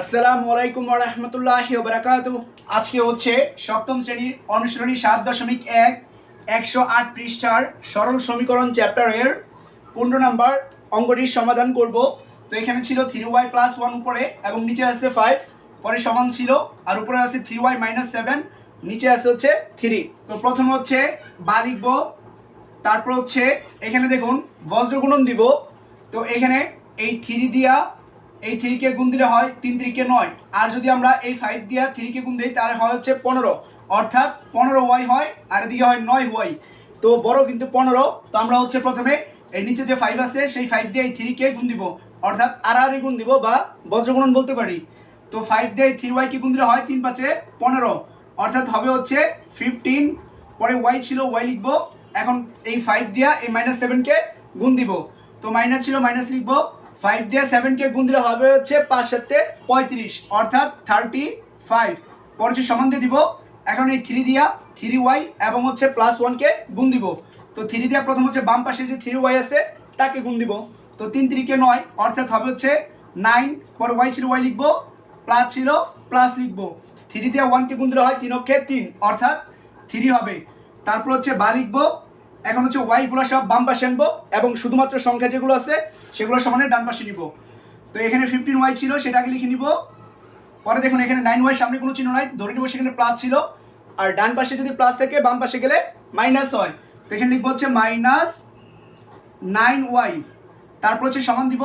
আসসালামু আলাইকুম রহমতুল্লাহ বারাকাত আজকে হচ্ছে সপ্তম শ্রেণির অনুসরণী সাত দশমিক এক, একশো আট পৃষ্ঠার সরল সমীকরণ চ্যাপ্টারের পনেরো নাম্বার অঙ্কটির সমাধান করব। তো এখানে ছিল থ্রি ওয়াই প্লাস ওয়ান উপরে এবং নিচে আছে ফাইভ পরে সমান ছিল, আর উপরে আছে থ্রি ওয়াই মাইনাস সেভেন নিচে আছে হচ্ছে থ্রি তো প্রথম হচ্ছে বা লিখব, তারপর হচ্ছে এখানে দেখুন, বজ্রগুণন দিব। তো এখানে এই থ্রি দিয়া এই থ্রিকে গুণ দিলে হয় তিন তিরিকে নয়। আর যদি আমরা এই ফাইভ দিয়া থ্রিকে গুণ দিই, তাহলে হয় হচ্ছে পনেরো। অর্থাৎ পনেরো ওয়াই হয়, আর এদিকে হয় নয় ওয়াই। তো বড় কিন্তু পনেরো। তো আমরা হচ্ছে প্রথমে এর নিচে যে ফাইভ আছে, সেই ফাইভ দিয়ে এই থ্রিকে গুণ দিব। অর্থাৎ আর আর গুণ দিব বা বজ্রগুণন বলতে পারি। তো ফাইভ দিয়ে থ্রি ওয়াইকে গুণ দিলে হয় তিন পাঁচে পনেরো। অর্থাৎ হবে হচ্ছে ফিফটিন পরে ওয়াই ছিল ওয়াই লিখব। এখন এই ফাইভ দিয়া এই মাইনাস সেভেনকে গুণ দিব। তো মাইনাস ছিল মাইনাস লিখব। ফাইভ দিয়ে সেভেনকে গুণ দিলে হবে হচ্ছে পাঁচ সাতে পঁয়ত্রিশ, অর্থাৎ থার্টি ফাইভ পরে সমান দিয়ে দিব। এখন এই থ্রি দিয়া থ্রি ওয়াই এবং হচ্ছে প্লাস ওয়ানকে গুণ দিব। তো থ্রি দিয়া প্রথম হচ্ছে বাম পাশে যে থ্রি ওয়াই আছে, তাকে গুণ দিব। তো তিন তিরিকে নয়, অর্থাৎ হবে হচ্ছে নাইন পরে ওয়াই ছিল ওয়াই লিখব প্লাস ছিল প্লাস লিখব। থ্রি দিয়ে ওয়ানকে গুণ দিলে হয় তিন অক্ষে তিন, অর্থাৎ থ্রি হবে। তারপর হচ্ছে বা লিখব এখন হচ্ছে ওয়াইগুলো সব বাম পাশে আনব এবং শুধুমাত্র সংখ্যা যেগুলো আছে, সেগুলো সমানে ডান পাশে নিব। তো এখানে ফিফটিন ওয়াই ছিল, সেটা আগে লিখে নিব। পরে দেখুন, এখানে নাইন ওয়াই সামনে কোনো চিহ্ন নাই। ধরে নিব সেখানে প্লাস ছিল। আর ডান পাশে যদি প্লাস থাকে, বাম পাশে গেলে মাইনাস হয়। তো এখানে লিখব হচ্ছে মাইনাস নাইন ওয়াই তারপর হচ্ছে সমান দিব।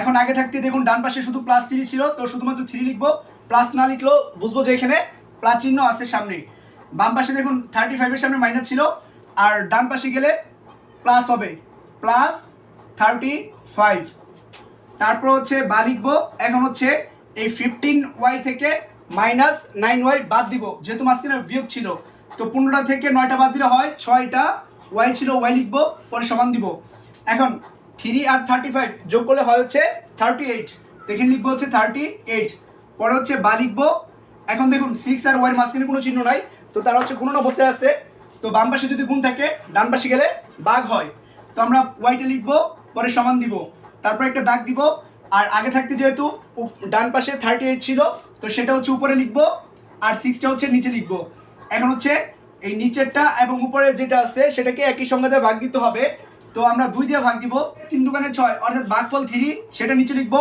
এখন আগে থাকতে দেখুন, ডান পাশে শুধু প্লাস থ্রি ছিল, তো শুধুমাত্র থ্রি লিখব। প্লাস না লিখলেও বুঝব যে এখানে প্লাস চিহ্ন আছে সামনে। বাম পাশে দেখুন থার্টি ফাইভের সামনে মাইনাস ছিল। আর ডান পাশে গেলে প্লাস হবে। প্লাস থার্টি ফাইভ তারপর হচ্ছে বা লিখব, এখন হচ্ছে এই ফিফটিন ওয়াই থেকে মাইনাস নাইন ওয়াই বাদ দিব, যেহেতু মাঝখানে বিয়োগ ছিল। তো পনেরোটা থেকে নয়টা বাদ দিলে হয়, ছয়টা ওয়াই ছিল ওয়াই লিখব, পরে সমান দিব। এখন থ্রি আর থার্টি ফাইভ যোগ করলে হয় হচ্ছে থার্টি এইট তো এখানে লিখব হচ্ছে থার্টি এইট পরে হচ্ছে বা লিখব, এখন দেখুন সিক্স আর ওয়াইয়ের মাঝখানে কোনো চিহ্ন নাই, তো তারা হচ্ছে গুণন অবস্থায় আছে। তো বাম পাশে যদি গুণ থাকে, ডান পাশে গেলে বাঘ হয়। তো আমরা ওয়াইটা লিখব, পরে সমান দিব। তারপর একটা দাগ দিব। আর আগে থাকতে যেহেতু ডান পাশে থার্টি এইট ছিল, তো সেটা হচ্ছে উপরে লিখব, আর সিক্সটা হচ্ছে নিচে লিখব। এখন হচ্ছে এই নিচেরটা এবং উপরে যেটা আছে, সেটাকে একই সংখ্যাতে ভাগ দিতে হবে। তো আমরা দুই দিয়ে ভাগ দিব, তিন দোকানে ছয়, অর্থাৎ ভাগফল থ্রি, সেটা নিচে লিখব।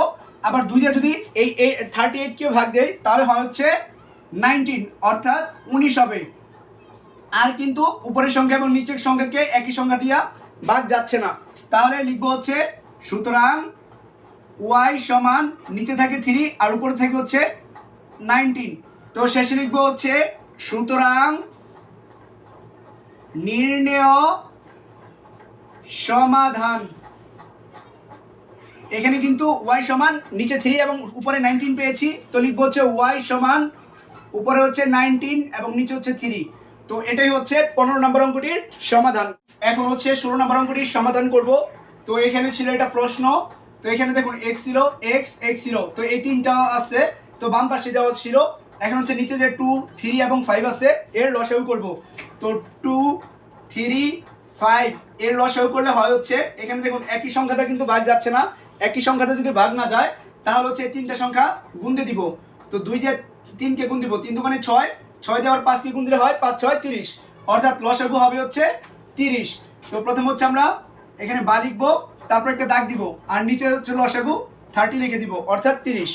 আবার দুই দিয়ে যদি এই থার্টি এইটকে ভাগ দেয় তাহলে হয় হচ্ছে নাইনটিন অর্থাৎ উনিশ হবে। আর কিন্তু উপরের সংখ্যা এবং নিচের সংখ্যাকে একই সংখ্যা দিয়া বাদ যাচ্ছে না। তাহলে লিখব হচ্ছে, সুতরাং ওয়াই সমান নিচে থাকে থ্রি আর উপরে থাকে হচ্ছে নাইনটিন তো শেষে লিখব হচ্ছে, সুতরাং নির্ণেয় সমাধান। এখানে কিন্তু ওয়াই সমান নিচে থ্রি এবং উপরে নাইনটিন পেয়েছি। তো লিখব হচ্ছে ওয়াই সমান উপরে হচ্ছে নাইনটিন এবং নিচে হচ্ছে থ্রি তো এটাই হচ্ছে পনেরো নম্বর অঙ্কটির সমাধান। এখন হচ্ছে ষোলো নম্বর অঙ্কটির সমাধান করব। তো এখানে ছিল এটা প্রশ্ন। তো এখানে দেখুন এক্স ছিল এক্স এক্স ছিল। তো এই তিনটা আছে। তো বাম পাশে দেওয়া ছিল। এখন হচ্ছে নিচে যে টু থ্রি এবং ফাইভ আছে, এর লসাগু করব। তো টু থ্রি ফাইভ এর লসাগু করলে হয় হচ্ছে, এখানে দেখুন, একই সংখ্যাটা কিন্তু ভাগ যাচ্ছে না। একই সংখ্যাটা যদি ভাগ না যায়, তাহলে হচ্ছে এই তিনটা সংখ্যা গুনতে দিব। তো দুই দিয়ে তিনকে গুণ দিব, তিন দোকানে ছয় ছয় দিয়ে আবার পাঁচকে গুণ দিলে হয়? পাঁচ, ছয়, তিরিশ। অর্থাৎ লসাগু হবে হচ্ছে তিরিশ। তো প্রথম হচ্ছে আমরা এখানে বা লিখব, তারপর একটা দাগ দিব, আর নিচে হচ্ছে লসাগু থার্টি লিখে দিব, অর্থাৎ তিরিশ।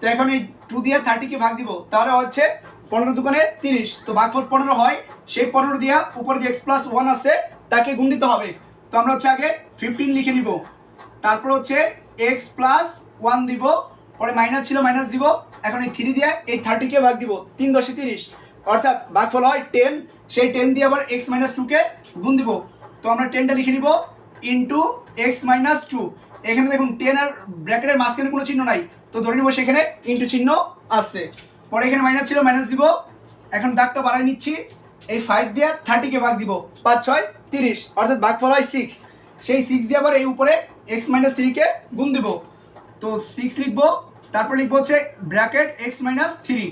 তো এখন এই টু দিয়ে থার্টিকে ভাগ দিব, তাহলে হচ্ছে পনেরো দোকানে তিরিশ। তো ভাগফল পনেরো হয়, সেই পনেরো দিয়া উপরে যে এক্স প্লাস ওয়ান আছে, তাকে গুণ দিতে হবে। তো আমরা হচ্ছে আগে ফিফটিন লিখে নিব। তারপর হচ্ছে এক্স প্লাস ওয়ান দিব পরে মাইনাস ছিল মাইনাস দিব, এখন এই থ্রি দিয়ে এই থার্টিকে ভাগ দিব, তিন দশে তিরিশ। অর্থাৎ ভাগফল হয় টেন সেই টেন দিয়ে আবার এক্স মাইনাস টুকে গুণ দিব। তো আমরা টেনটা লিখে নিব ইন্টু এক্স মাইনাস টু এখানে দেখুন টেন আর ব্র্যাকেটের মাঝখানে কোনো চিহ্ন নাই, তো ধরে নিব সেখানে ইন্টু চিহ্ন আসছে পরে এখানে মাইনাস ছিল মাইনাস দিব। এখন দাগটা বাড়াই নিচ্ছি, এই ফাইভ দিয়ে থার্টিকে ভাগ দিব, পাঁচ, ছয়, তিরিশ। অর্থাৎ ভাগফল হয় সিক্স সেই সিক্স দিয়ে আবার এই উপরে এক্স মাইনাস থ্রিকে গুণ দিব। তো সিক্স লিখব তারপর লিখব হচ্ছে ব্র্যাকেট এক্স মাইনাস থ্রি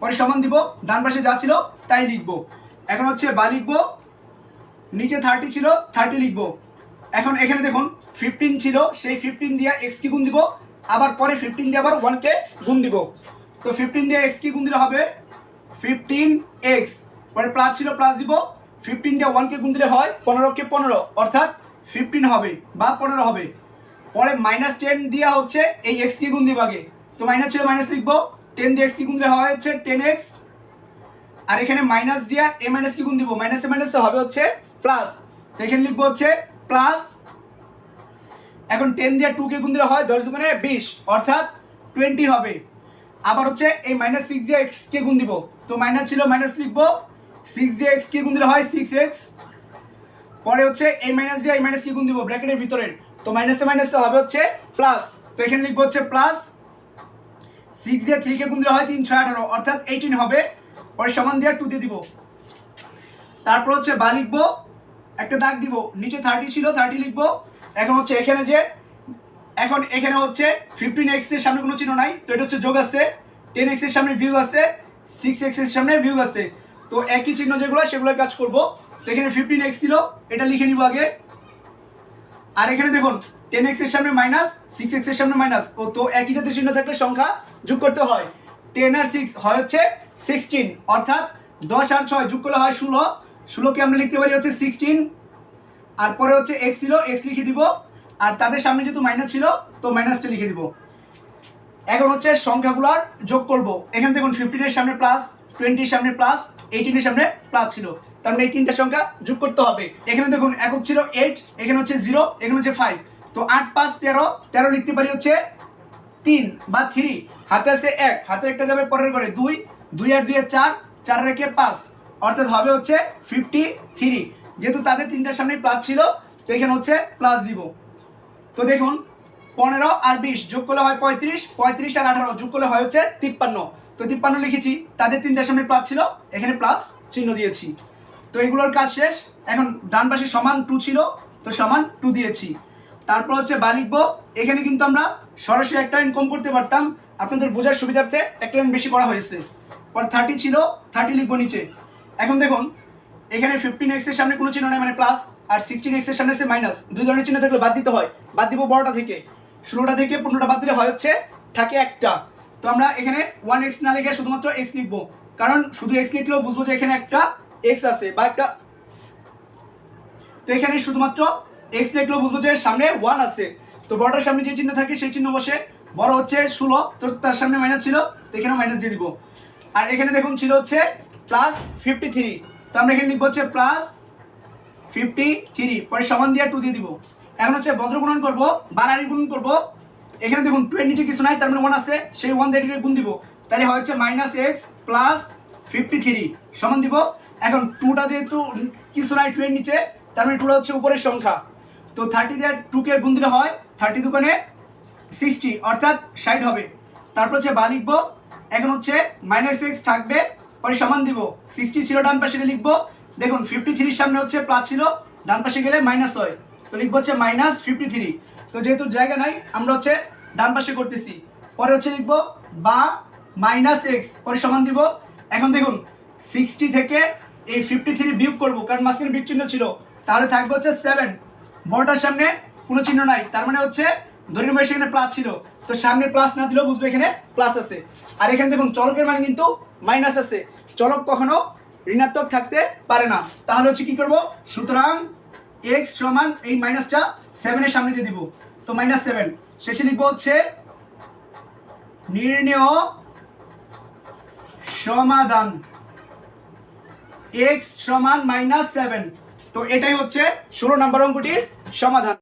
পরে সমান দিব, ডান পাশে যা ছিল তাই লিখব। এখন হচ্ছে বা লিখব, নিচে থার্টি ছিল থার্টি লিখব। এখন এখানে দেখুন ফিফটিন ছিল, সেই ফিফটিন দিয়ে এক্স কি গুণ দিব? আবার পরে ফিফটিন দিয়ে আবার ওয়ানকে গুণ দিব। তো ফিফটিন দিয়ে এক্স কি গুণ দিলে হবে? ফিফটিন এক্স পরে প্লাস ছিল প্লাস দিব। ফিফটিন দিয়ে ওয়ানকে গুণ দিলে হয় পনেরোকে পনেরো। অর্থাৎ ফিফটিন হবে বা পনেরো হবে। পরে মাইনাস টেন দেওয়া হচ্ছে এই এক্স কি গুণ দিব আগে। তো মাইনাস ছিল মাইনাস লিখব। টেন দিয়ে এক্স কি গুণ দিলে হয় হচ্ছে টেন এক্স আর এখানে মাইনাস দিয়া এ মাইনাস কি গুণ দিব? মাইনাসে মাইনাস হবে হচ্ছে প্লাস তো এখানে লিখব হচ্ছে প্লাস এখন টেন দিয়ে টু কে গুণ দিলে হয় দশ দুগুণে বিশ। অর্থাৎ টোয়েন্টি হবে। আবার হচ্ছে এই মাইনাস সিক্স দিয়ে এক্স কে গুণ দিব। তো মাইনাস ছিল মাইনাস লিখব। সিক্স দিয়ে এক্স কে গুণ দিলে হয় সিক্স এক্স পরে হচ্ছে এই মাইনাস দিয়ে এই মাইনাস কি গুণ দিব? ব্র্যাকেটের ভিতরে তো মাইনাসে মাইনাসে হবে হচ্ছে প্লাস তো এখানে লিখব হচ্ছে প্লাস সিক্স দিয়ে থ্রি কে গুণ দিলে হয় তিন, ছয়, আঠারো। অর্থাৎ এইটিন হবে। পরে সমান দিয়ে টু দিয়ে দিব। তারপর হচ্ছে বা লিখব, একটা দাগ দিব। নিচে থার্টি ছিল থার্টি লিখব। এখন হচ্ছে এখানে যে, এখন এখানে হচ্ছে ফিফটিন এক্সের সামনে কোনো চিহ্ন নাই। তো এটা হচ্ছে যোগ আছে। টেন এক্সের সামনে ভিউ আছে। সিক্স এক্সের সামনে ভিউ আছে। তো একই চিহ্ন যেগুলো সেগুলো কাজ করব। তো এখানে ফিফটিন এক্স ছিল, এটা লিখে নিব আগে। আর এখানে দেখুন টেন এক্সের সামনে মাইনাস সিক্স এক্সের সামনে মাইনাস ও, তো একই জাতীয় চিহ্ন থাকলে সংখ্যা যোগ করতে হয়। টেন আর সিক্স হয় হচ্ছে সিক্সটিন অর্থাৎ দশ আর ছয় যোগ করলে হয় ষোলো। ষোলোকে আমরা লিখতে পারি হচ্ছে সিক্সটিন আর পরে হচ্ছে এক্স ছিল এক্স লিখে দিব। আর তাদের সামনে যেহেতু মাইনাস ছিল, তো মাইনাসটা লিখে দিব। এখন হচ্ছে সংখ্যাগুলোর যোগ করব। এখানে দেখুন ফিফটিনের সামনে প্লাস টোয়েন্টির সামনে প্লাস এইটিনের সামনে প্লাস ছিল। তার মানে এই তিনটা সংখ্যা যোগ করতে হবে। এখানে দেখুন, একক ছিল এইট এখানে হচ্ছে জিরো এখানে হচ্ছে ফাইভ তো আট, পাঁচ, তেরো তেরো লিখতে পারি হচ্ছে তিন বা থ্রি। হাতে আছে এক, হাতে একটা যাবে পরের ঘরে। দুই দুই আর দুই আর চার চার রেখে পাঁচ। অর্থাৎ হবে হচ্ছে ফিফটি থ্রি যেহেতু তাদের তিনটার সামনে প্লাস ছিল, তো এখানে হচ্ছে প্লাস দিব। তো দেখুন, পনেরো আর বিশ যোগ করলে হয় পঁয়ত্রিশ পঁয়ত্রিশ আর আঠারো যোগ করলে হয় হচ্ছে তিপ্পান্ন। তো তিপ্পান্ন লিখেছি, তাদের তিনটার সামনে প্লাস ছিল, এখানে প্লাস চিহ্ন দিয়েছি। তো এগুলোর কাজ শেষ। এখন ডান পাশে সমান টু ছিল, তো সমান টু দিয়েছি। তারপর হচ্ছে বা লিখব, এখানে কিন্তু আমরা সরাসরি একটা লাইন কম করতে পারতাম, আপনাদের বোঝার সুবিধার্থে একটা লাইন বেশি করা হয়েছে। পর থার্টি ছিল থার্টি লিখব নিচে। এখন দেখুন, এখানে ফিফটিন এক্সের সামনে কোনো চিহ্ন নেই মানে প্লাস আর সিক্সটিন এক্সের সামনে আছে মাইনাস দুই ধরনের চিহ্ন থাকলে বাদ দিতে হয়। বাদ দিব বড়টা থেকে। ষোলোটা থেকে পনেরোটা বাদ দিলে হয় হচ্ছে, থাকে একটা। তো আমরা এখানে ওয়ান এক্স না লিখে শুধুমাত্র এক্স লিখব। কারণ শুধু এক্স লিখলেও বুঝব যে এখানে একটা এক্স আছে বা একটা তো এখানে শুধুমাত্র এক্স লিখলেও বুঝব যে সামনে ওয়ান আছে। তো বড়টার সামনে যে চিহ্ন থাকে, সেই চিহ্ন বসে বড় হচ্ছে ষোলো, তো তার সামনে মাইনাস ছিল, তো এখানে মাইনাস দিয়ে দিব। আর এখানে দেখুন ছিল হচ্ছে প্লাস ফিফটি থ্রি তো আমরা এখানে লিখব হচ্ছে প্লাস ফিফটি থ্রি পরে সমান দিয়ে টু দিয়ে দিব। এখন হচ্ছে বজ্র গুণন করব বাড়ারি গুণন করব। এখানে দেখুন টু এর নিচে কিছু নাই, তার মানে ওয়ান আছে, সেই ওয়ান দিয়ে গুণ দিব। তাহলে হয় হচ্ছে minus X plus fifty three সমান দিব। এখন টুটা যেহেতু কিছু নাই টু এর নিচে, তার মানে টুটা হচ্ছে উপরের সংখ্যা। তো থার্টি দিয়ে টুকে গুণ দিলে হয় থার্টি দোকানে সিক্সটি অর্থাৎ ষাট হবে। তারপর হচ্ছে বা লিখব, এখন হচ্ছে মাইনাস এক্স থাকবে, পরে সমান দিব সিক্সটি ছিল, ডান পাশে লিখব। দেখুন ফিফটি থ্রির সামনে হচ্ছে প্লাস ছিল, ডান পাশে গেলে মাইনাস হয়। তো লিখব হচ্ছে মাইনাস ফিফটি থ্রি তো যেহেতু জায়গা নাই, আমরা হচ্ছে ডান পাশে করতেছি। পরে হচ্ছে লিখব বা মাইনাস এক্স পরে সমান দিব। এখন দেখুন সিক্সটি থেকে এই ফিফটি থ্রি বিয়োগ করব, কারণ মাঝখানে চিহ্ন ছিল, তাহলে থাকবে হচ্ছে সেভেন বড়টার সামনে কোনো চিহ্ন নাই। তার মানে হচ্ছে ধরে নেব সেখানে প্লাস ছিল। তো সামনে প্লাস না দিলেও বুঝবে এখানে প্লাস আছে। আর এখানে দেখুন, চলকের মানে কিন্তু মাইনাস আছে। চলক কখনো ঋণাত্মক থাকতে পারে না। তাহলে হচ্ছে কি করব? সুতরাং এক্স সমান এই মাইনাসটা সেভেনের সামনে দিয়ে দিব। তো মাইনাস সেভেন শেষে লিখব হচ্ছে নির্ণেয় সমাধান। এক্স সমান মাইনাস সেভেন তো এটাই হচ্ছে ষোলো নম্বর অঙ্কটির সমাধান।